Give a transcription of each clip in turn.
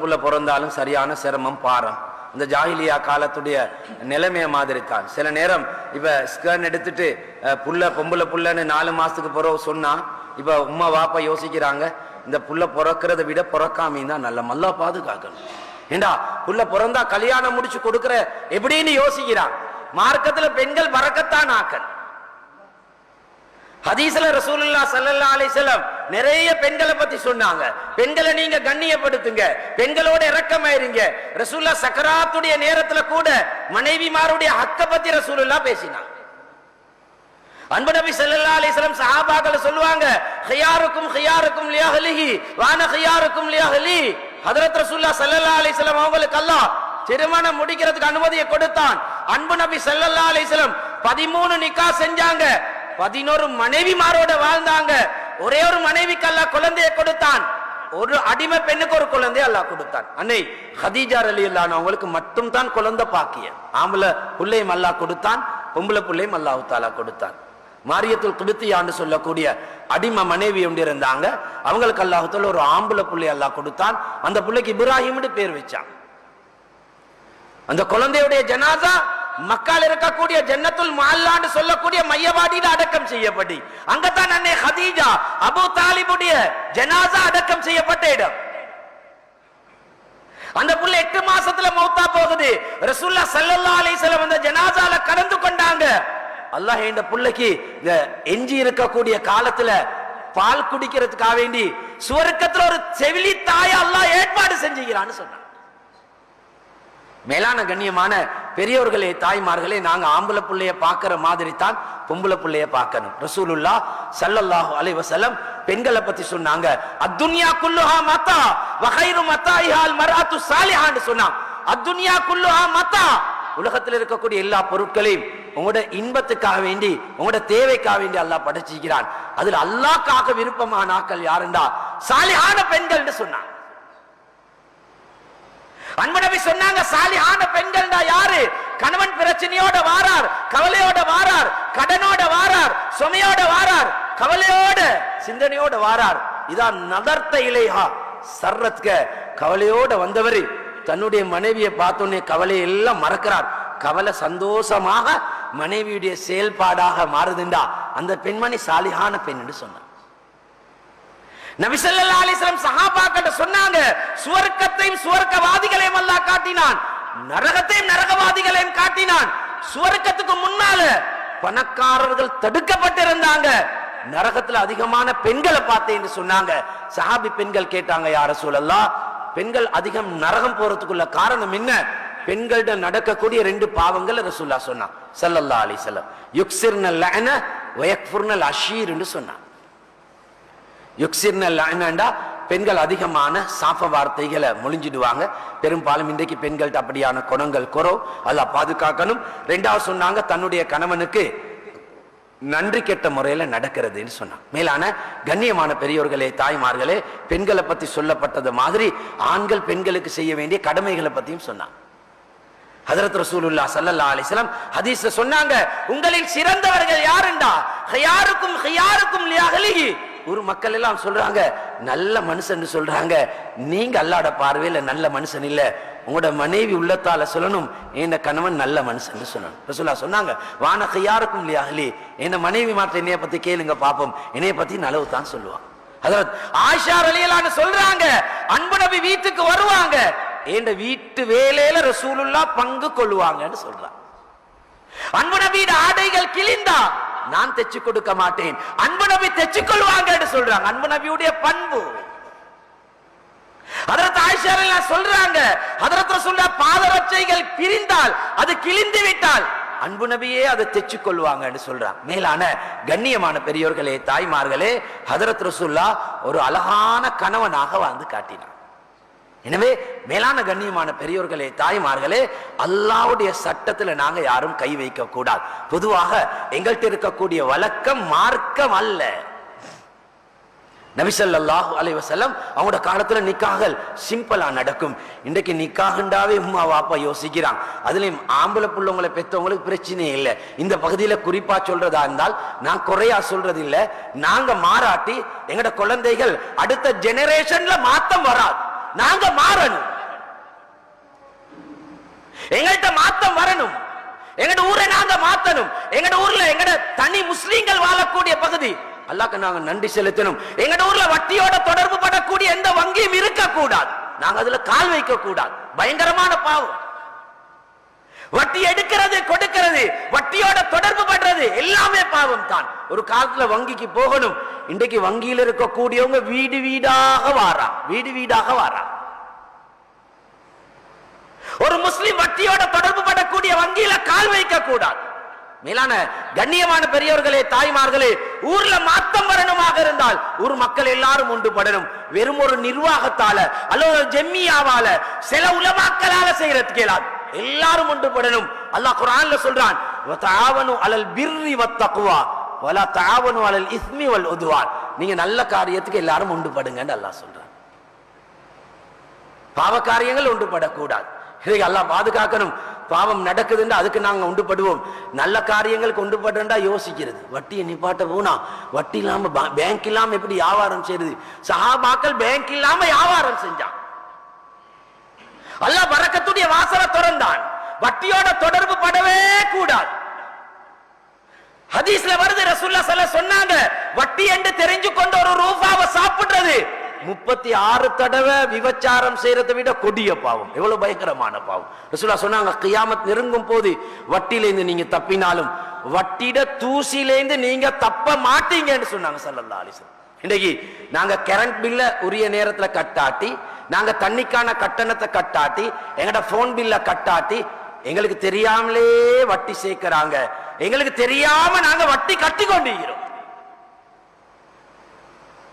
புள்ள பிறந்தாலும் சரியான சிரமம் பாரம். இந்த ஜாகிலியா காலத்துடைய நிலைமைய மாதிரி தான் சில நேரம் இப்போ ஸ்கேன் எடுத்துட்டு புள்ள பொம்பளை புள்ளன்னு நாலு மாதத்துக்கு பிறகு சொன்னால் இப்போ உம்மா வாப்பா யோசிக்கிறாங்க இந்த புள்ள பிறக்கிறத விட பிறக்காம தான் நல்ல நல்லா பாதுகாக்கணும். ஏண்டா புள்ள பிறந்தா கல்யாணம் முடிச்சு கொடுக்குற எப்படின்னு யோசிக்கிறான். மார்க்கத்துல பெண்கள் பறக்கத்தான் ஆக்கல். ஹதீஸ்ல ரசூலுல்லாஹ் ஸல்லல்லாஹு அலிசலம் நிறைய பெண்களை பத்தி சொன்னாங்க. பெண்களை நீங்க கண்ணியப்படுத்துங்க. பெண்களோட இரக்கமாயிருங்க. ரசூல்லா சக்கராத்துடைய நேரத்துல கூட மனைவிமாருடைய ஹக்க பத்தி ரசூலுல்லா பேசினாங்க. அன்பு நபி சல்லா அலைஹி சஹாபாக்கள் சொல்லுவாங்க ஹியாருக்கும் ஹியாருக்கும் வான ஹியாருக்கும் லியஹ்லி. ஹஜ்ரத் ரசூலுல்லாஹ் ஸல்லல்லாஹு அலைஹி வஸல்லம் அவங்களுக்கு திருமணம் முடிக்கிறதுக்கு அனுமதியை கொடுத்தான். அன்பு நபி சல்லா அலைஹி வஸல்லம் 13 நிக்கா செஞ்சாங்க. பதினோரு மனைவிமாரோட வாழ்ந்தாங்க. ஒரே ஒரு மனைவிக்கு அல்லா குழந்தையை கொடுத்தான். ஒரு அடிமை பெண்ணுக்கு ஒரு குழந்தையை அல்லாஹ் கொடுத்தான். அன்னை ஹதீஜா அலி அவங்களுக்கு மட்டும் தான் குழந்தை பாக்கிய. ஆம்பளை பிள்ளையும் அல்லா கொடுத்தான் பொம்பளை பிள்ளையும் அல்லாஹ் தாலா கொடுத்தான். மாரியத்துல் குடுத்தியான்னு சொல்லக்கூடிய அடிமை மனைவி ஒன்று இருந்தாங்க. அவங்களுக்கு அல்லாஹத்துல ஒரு ஆம்பளை பிள்ளை அல்லாஹ் கொடுத்தான். அந்த பிள்ளைக்கு இப்ராஹிம்னு பேர் வச்சான். அந்த குழந்தையுடைய ஜனாதா மக்கால் இருக்கக்கூடிய ஜன்னத்துல் மால்லான்னு சொல்லக்கூடிய மையவாடியில அடக்கம் செய்யப்படி அங்கத்தான் அன்னை ஹதீஜா அபு தாலிபுடைய ஜனாசா அடக்கம் செய்யப்பட்ட இடம். அந்த புள்ள எட்டு மாசத்துல மௌத்தா போகுது. ரசூல்லா சல்லல்லா அலிசலம் அந்த ஜனாசால கடந்து கொண்டாங்க. அல்லாஹ் இந்த புள்ளைக்கு இந்த எஞ்சி இருக்கக்கூடிய காலத்துல பால் குடிக்கிறதுக்காக வேண்டி சுவர்க்கத்துல ஒரு செவிலி தாய அல்லாஹ் ஏற்பாடு செஞ்சுக்கிறான்னு சொன்னான். மேலான கண்ணியமான பெரியவர்களே தாய்மார்களே நாங்க ஆம்பளை பிள்ளைய பார்க்குற மாதிரி தான் பொம்பளை பிள்ளைய பார்க்கணும். ரசூலுல்லா சல்லல்லாஹு அலைஹி பெண்களை பத்தி சொன்னாங்க. அத்துன்யா குல்லுஹா மத்தா வகைரு மத்தாயிஹால் மர்அத்து சாலிஹான்னு சொன்னான் அத்துன்யா குல்லுஹா மாத்தா உலகத்தில் இருக்கக்கூடிய எல்லா பொருட்களையும் உங்களோட இன்பத்துக்காக வேண்டி உங்களோட தேவைக்காக வேண்டி அல்லாஹ் படைச்சிக்கிறான். அதில் அல்லாஹ்க்காக விருப்பமான ஆக்கள் யாருண்டா? சாலிஹான பெண்கள்னு சொன்னான் அன்பு சொன்னாங்க சாலிஹான பெண்கள் யாரு? கணவன் பிரச்சனையோட வாரார் கவலையோட வாரார் கடனோட வாரார் சுமையோட வாரார் கவலையோட சிந்தனையோட வாரார். இதான் நதர்த்த இலைஹா சர்ரத்க கவலையோட வந்தவர். தன்னுடைய மனைவியை பார்த்தோன்னே கவலையை எல்லாம் மறக்கிறார். கவலை சந்தோஷமாக மனைவியுடைய செயல்பாடாக மாறுதுண்டா. அந்த பெண்மணி சாலிஹான பெண் என்று சொன்னார். நபிசல்லா அலிஸ்லாம் சஹாபாக்கிட்ட சொன்னாங்க சுவர்க்கத்தையும் சுவர்க்கவாதிகளையும் அல்லாஹ் காட்டினான். நரகத்தையும் நரகவாதிகளையும் காட்டினான். சுவர்க்கத்துக்கு முன்னால பணக்காரர்கள் தடுக்கப்பட்டிருந்தாங்க. நரகத்துல அதிகமான பெண்களை பார்த்தேன்னு சொன்னாங்க. சஹாபி பெண்கள் கேட்டாங்க யார சூழல்லா பெண்கள் அதிகம் நரகம் போறதுக்குள்ள காரணம் என்ன? பெண்கள்ட்ட நடக்கக்கூடிய ரெண்டு பாவங்கள் ரசூல்லா சொன்னான். சல்லல்லா அலிசல்லம் யுக்சிர்னல் அஷீர் வயக்ஃபுர்னல் சொன்னான். யுக்சிர்னல் லஅனண்டா பெண்கள் அதிகமான சாப்ப வார்த்தைகளை மொழிஞ்சிடுவாங்க. பெரும்பாலும் இன்றைக்கு பெண்கள்ட்ட அப்படியான குணங்கள் குறோ அதை பாதுகாக்கணும். ரெண்டாவது சொன்னாங்க தன்னுடைய கணவனுக்கு நன்றி கெட்ட முறையில் நடக்கிறதுன்னு சொன்னான் மேலான கண்ணியமான பெரியோர்களே தாய்மார்களே பெண்களை பற்றி சொல்லப்பட்டது மாதிரி ஆண்கள் பெண்களுக்கு செய்ய வேண்டிய கடமைகளை பற்றியும் சொன்னான் ஹதரத் ரசூலுல்லா ஸல்லல்லாஹு அலிஸ்லாம் ஹதீஸ் சொன்னாங்க உங்களில் சிறந்தவர்கள் யாருண்டா? ஹியாருக்கும் ஹியாருக்கும் லியஹ்லிஹி ஒரு மக்கள் எல்லாம் சொல்றாங்க நல்ல மனுஷன் சொல்றாங்க. நீங்க அல்லாட பார்வையில நல்ல மனுஷன் இல்ல. உங்களோட மனைவி உள்ளத்தால சொல்லணும் என் கணவன் நல்ல மனுஷன் சொல்லணும். சொன்னாங்க வான இல்லையா லியஹ்லி என்ன மனைவி மாற்ற என்னைய பத்தி கேளுங்க பாப்போம். என்னைய பத்தி நலவு தான் சொல்லுவான் ஹதரத் ஆஷா ரலியல்லாஹு சொல்றாங்க அன்பு நபி வீட்டுக்கு வருவாங்க. என் வீட்டு வேலையில ரசூலுல்லா பங்கு கொள்ளுவாங்கன்னு சொல்றான் அன்பு நபியின் ஆடைகள் கிழிந்தான் நான் தைச்சு கொடுக்க மாட்டேன். அன்பு நபி தைச்சு கொள்வாங்கன்னு சொல்றாங்க. அன்பு நபியுடைய பண்பு. அதற்கு ஆயிஷா சொல்றாங்க. அதற்கு சொல்ல பாதரட்சைகள் பிரிந்தால் அது கிழிந்து விட்டால் அன்பு நபியே அதை தைச்சு கொள்வாங்கன்னு சொல்றாங்க. மேலான கண்ணியமான பெரியோர்களே தாய்மார்களே ஹதரத் ரசூல்லா ஒரு அழகான கணவனாக வாழ்ந்து காட்டினார். எனவே மேலான கண்ணியமான பெரியோர்களே தாய்மார்களே அல்லாவுடைய சட்டத்தில் நாங்கள் யாரும் கை வைக்க கூடாது. பொதுவாக எங்கள்கிட்ட இருக்கக்கூடிய வழக்கம் மார்க்கம் அல்ல. நபிசல்லாஹு அலைஹி வஸல்லம் அவங்களோட காலத்துல நிக்காகல் சிம்பிளா நடக்கும். இன்றைக்கு நிக்காகண்டாவே உம்மா வாப்பா யோசிக்கிறான். அதுலயும் ஆம்பளை புள்ளவங்களை பெற்றவங்களுக்கு பிரச்சனையே இல்லை. இந்த பகுதியில குறிப்பா சொல்றதா இருந்தால் நான் குறையா சொல்றது இல்லை நாங்க மாறாட்டி எங்கட குழந்தைகள் அடுத்த ஜெனரேஷன்ல மாத்தம் வராது. நாங்க மாறணும். எங்கள்கிட்ட மாத்தம் வரணும். எங்கட ஊரை நாங்க மாத்தணும். எங்கட ஊர்ல எங்கட தனி முஸ்லீம்கள் வாழக்கூடிய பகுதி. அல்லாக்கு நாங்க நன்றி செலுத்தணும். எங்கட ஊர்ல வட்டியோட தொடர்பு படக்கூடிய எந்த வங்கியும் இருக்க கூடாது நாங்க அதுல கால் வைக்க கூடாது பயங்கரமான பாவம். வட்டி எடுக்கிறது கொடுக்கிறது வட்டியோட தொடர்பு பண்றது எல்லாமே பாவம் தான் ஒரு காலத்துல வங்கிக்கு போகணும். இன்றைக்கு வங்கியில் இருக்கக்கூடியவங்க வீடு வீடாக வாரா வீடு வீடாக வாரா. ஒரு முஸ்லிம் வட்டியோட தொடர்பு படக்கூடிய வங்கியில கால் வைக்க கூடாது மேலான கண்ணியமான பெரியவர்களே தாய்மார்களே ஊர்ல மாத்தம் வரணுமாக இருந்தால் ஊர் மக்கள் எல்லாரும் ஒன்றுபடணும் வெறும் ஒரு நிர்வாகத்தால அல்லது ஜெம்மியாவால சில உலமாக்களால செய்யறதுக்கு இயலாது. எல்லாரும் ஒன்றுபடணும் அல்லாஹ் குரான்ல சொல்றான் அலல் பிர்ரி வத்தக்குவா வலா தாவனு அலல் இஸ்மி வல் உதுவான். நீங்க நல்ல காரியத்துக்கு எல்லாரும் ஒன்றுபடுங்கன்னு அல்லாஹ் சொல்றான். பாவ காரியங்கள் ஒன்றுபடக்கூடாது இதை எல்லாம் பாதுகாக்கணும். பாவம் நடக்குதுன்னா அதுக்கு நாங்கள் உண்டுபடுவோம் நல்ல காரியங்கள் உண்டுபடுறா யோசிக்கிறது. வட்டியை நிப்பாட்ட போனா வட்டி இல்லாமல் பா- பேங்க் இல்லாமல் எப்படி வியாபாரம் செய்யுது சஹாபாக்கள் பேங்க் இல்லாமல் வியாபாரம் செஞ்சான் அல்லாஹ் வரக்கத்துடைய வாசலை திறந்தான். வட்டியோட தொடர்பு படவே கூடாது. ஹதீஸ்ல வருது ரசூல்லா சொல்ல சொன்னாங்க வட்டி என்று தெரிஞ்சு கொண்டு ஒரு ரூபாவை சாப்பிடுறது. முப்பத்தி ஆறு தடவை விபச்சாரம் செய்யறதை விட கொடிய பாவம் எவ்வளவு பயங்கரமான பாவம். ரசுல்லா சொன்னாங்க கியாமத் நெருங்கும் போது வட்டியிலேருந்து நீங்க தப்பினாலும் வட்டிட தூசிலேருந்து நீங்க தப்ப மாட்டீங்கன்னு சொன்னாங்க சல்லல்லா அலிசன் இன்னைக்கு நாங்க கரண்ட் பில்ல உரிய நேரத்துல கட்டாட்டி நாங்க தண்ணிக்கான கட்டணத்தை கட்டாட்டி எங்கட போன் பில்ல கட்டாட்டி எங்களுக்கு தெரியாமலே வட்டி சேர்க்கிறாங்க. எங்களுக்கு தெரியாம நாங்க வட்டி கட்டி கொண்டிருக்கிறோம்.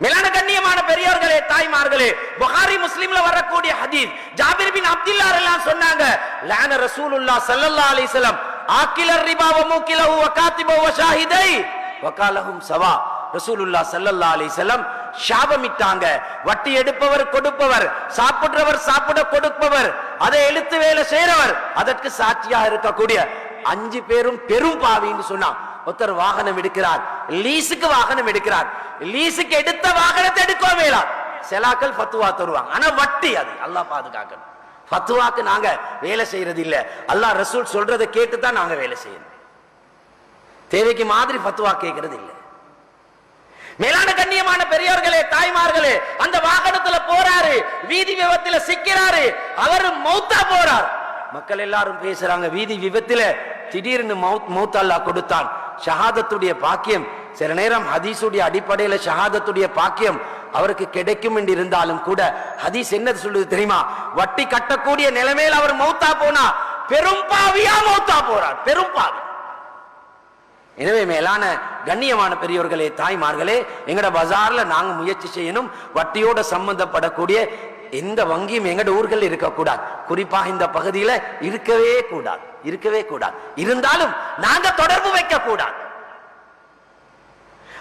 மேலான கண்ணியமான பெரியோர்களே தாய்மார்களே புகாரி முஸ்லிம்ல வரக்கூடிய ஹதீஸ் ஜாபிர் பின் அப்துல்லா எல்லாம் சொன்னாங்க லான ரசூலுல்லாஹ் ஸல்லல்லாஹு அலிசலம் ஆக்கிலர் ரிபா வ மூக்கிலஹு வ காத்திபஹு வ ஷாஹிதை வகாலஹும் சவா. ரசூலுல்லா சல்லல்லா அலிசலம் சாபமிட்டாங்க. வட்டி எடுப்பவர் கொடுப்பவர். சாப்பிடுறவர் சாப்பிட கொடுப்பவர். அதை எழுத்து வேலை செய்யறவர் அதற்கு சாட்சியாக இருக்கக்கூடிய அஞ்சு பேரும் பெரும் பாவின்னு சொன்னான். ஒருத்தர் வாகனம் எடுக்கிறார். லீஸுக்கு வாகனம் எடுக்கிறார். லீஸுக்கு எடுத்த வாகனத்தை எடுக்க வேளாம் செலாக்கள் ஃபத்துவா தருவாங்க. ஆனா வட்டி அது. அல்லா பாதுகாக்கணும். ஃபத்துவாக்கு நாங்க வேலை செய்யறது இல்ல அல்லா ரசூல் சொல்றதை கேட்டு தான் நாங்க வேலை செய்யணும். தேவைக்கு மாதிரி ஃபத்துவா கேட்கறது இல்ல மேலான கண்ணியமான பெரியவர்களே தாய்மார்களே அந்த வாகனத்துல போறாரு வீதி விபத்துல சிக்கிறாரு அவர் மௌத்தா போறார். மக்கள் எல்லாரும் பேசுறாங்க வீதி விபத்துல திடீர்னு மௌத் மௌத் அல்லாஹ் கொடுத்தான். ஷஹாதத்துடைய பாக்கியம் சில நேரம் ஹதீஸுடைய அடிப்படையில ஷஹாதத்துடைய பாக்கியம் அவருக்கு கிடைக்கும் என்று இருந்தாலும் கூட ஹதீஸ் என்ன சொல்லுது தெரியுமா? வட்டி கட்டக்கூடிய நிலைமையில் அவர் மௌத்தா போனா பெரும் பாவியா மௌத்தா போறார் பெரும் பாவி. எனவே மேலான கண்ணியமான பெரியோர்களே தாய்மார்களே எங்கட பஜார்ல நாங்க முயற்சி செய்யணும். வட்டியோட சம்பந்தப்படக்கூடிய எந்த வங்கியும் எங்கட ஊர்கள் இருக்கக்கூடாது. குறிப்பாக இந்த பகுதியில இருக்கவே கூடாது. இருக்கவே கூடாது. இருந்தாலும் நாங்க தொடர்பு வைக்க கூடாது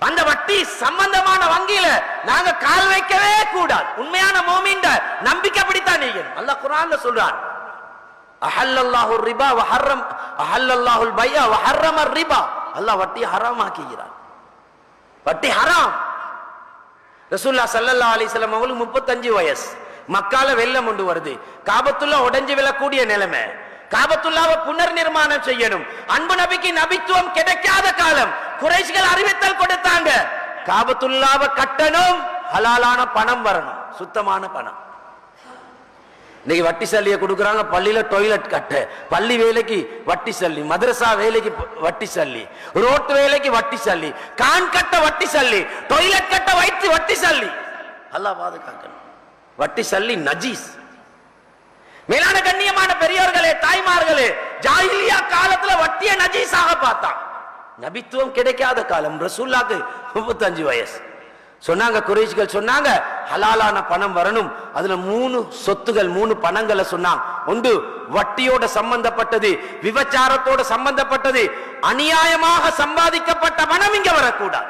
அந்த வட்டி சம்பந்தமான வங்கியில நாங்க கால் வைக்கவே கூடாது. உண்மையான மோமின்ட நம்பிக்கை அப்படித்தான் நீங்க அல்லாஹ் குரான்ல சொல்றான் அஹல்லாஹு ரிபா வஹர்ரம் அஹல்லல்லாஹுல் பையா வஹர்ரம ரிபா. அல்லாஹ் வட்டி ஹராம் ஆக்குகிறார் வட்டி ஹராம். ரசூல்லா ஸல்லல்லாஹு அலிஸ்லாம் அவங்களுக்கு 35 வயசு. மக்கால வெள்ளம் கொண்டு வருது. காபத்துள்ளா உடைஞ்சு விழக்கூடிய நிலைமை. காபத்துள்ளாவை புனர் நிர்மாணம் செய்யணும். அன்பு நபிக்கு நபித்துவம் கிடைக்காத காலம். குறைஷ்கள் அறிவித்தல் கொடுத்தாங்க. காபத்துள்ளாவை கட்டணும். ஹலாலான பணம் வரணும். சுத்தமான பணம். இன்னைக்கு வட்டி சல்லியை கொடுக்குறாங்க பள்ளியில டொய்லெட் கட்ட. பள்ளி வேலைக்கு வட்டி சல்லி மதரசா வேலைக்கு வட்டி சல்லி ரோட்டு வேலைக்கு வட்டி சல்லி கான் கட்ட வட்டி சல்லி டொய்லெட் கட்ட வைத்து வட்டி சல்லி. அல்லாஹ் பாதுகாக்கணும். வட்டி சல்லி நஜீஸ். மேலான கண்ணியமான பெரியோர்களே தாய்மார்களே ஜாஹிலியா காலத்துல வட்டிய நஜீஸாக பார்த்தான். நபித்துவம் கிடைக்காத காலம் ரசூல்லாக்கு முப்பத்தஞ்சு வயசு. சொன்னாங்க குறைச்சிகள் சொன்னாங்க ஹலாலான பணம் வரணும். அதுல மூணு சொத்துகள் மூணு பணங்களை சொன்னாங்க. ஒன்று வட்டியோட சம்பந்தப்பட்டது விபச்சாரத்தோட சம்பந்தப்பட்டது அநியாயமாக சம்பாதிக்கப்பட்ட பணம் இங்க வரக்கூடாது.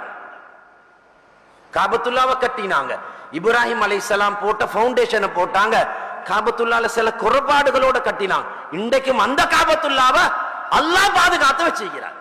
காபத்துல்லாவை கட்டினாங்க. இப்ராஹிம் அலைஹிஸ்ஸலாம் போட்ட பவுண்டேஷனை போட்டாங்க. காபத்துல்லால சில குறைபாடுகளோட கட்டினாங்க. இன்றைக்கும் அந்த காபத்துல்லாவை அல்லாஹ் பாதுகாத்து வச்சிருக்கிறார்.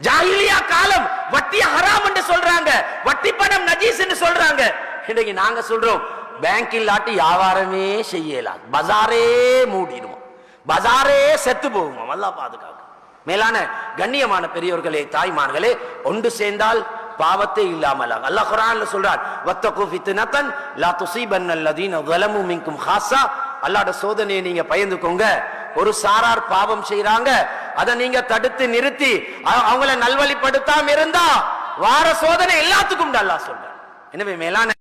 ஜாகிலியா காலம் வட்டி ஹராம் என்று சொல்றாங்க வட்டி பணம் நஜீஸ் என்று சொல்றாங்க. இன்னைக்கு நாங்க சொல்றோம் பேங்க் இல்லாட்டி வியாபாரமே செய்யலாம் பஜாரே மூடிடுவோம் பஜாரே செத்து போகுமா நல்லா பாதுகாக்க மேலான கண்ணியமான பெரியவர்களே தாய்மார்களே ஒன்று சேர்ந்தால் பாவத்தை இல்லாமல் அல்லாஹ் ஹரான்ல சொல்றார் வத்த வத்தகு நத்தன் லா துஸீபன்னல் லதீன வலமும் மின்கும் ஹாஸா. அல்லாட சோதனையை நீங்க பயந்துக்கோங்க ஒரு சாரார் பாவம் செய்றாங்க அதை நீங்க தடுத்து நிறுத்தி அவங்களை அவங்கள நல்வழிப்படுத்தாம இருந்தா வார சோதனை எல்லாத்துக்கும் அல்லாஹ் சொல்ற எனவே மேலான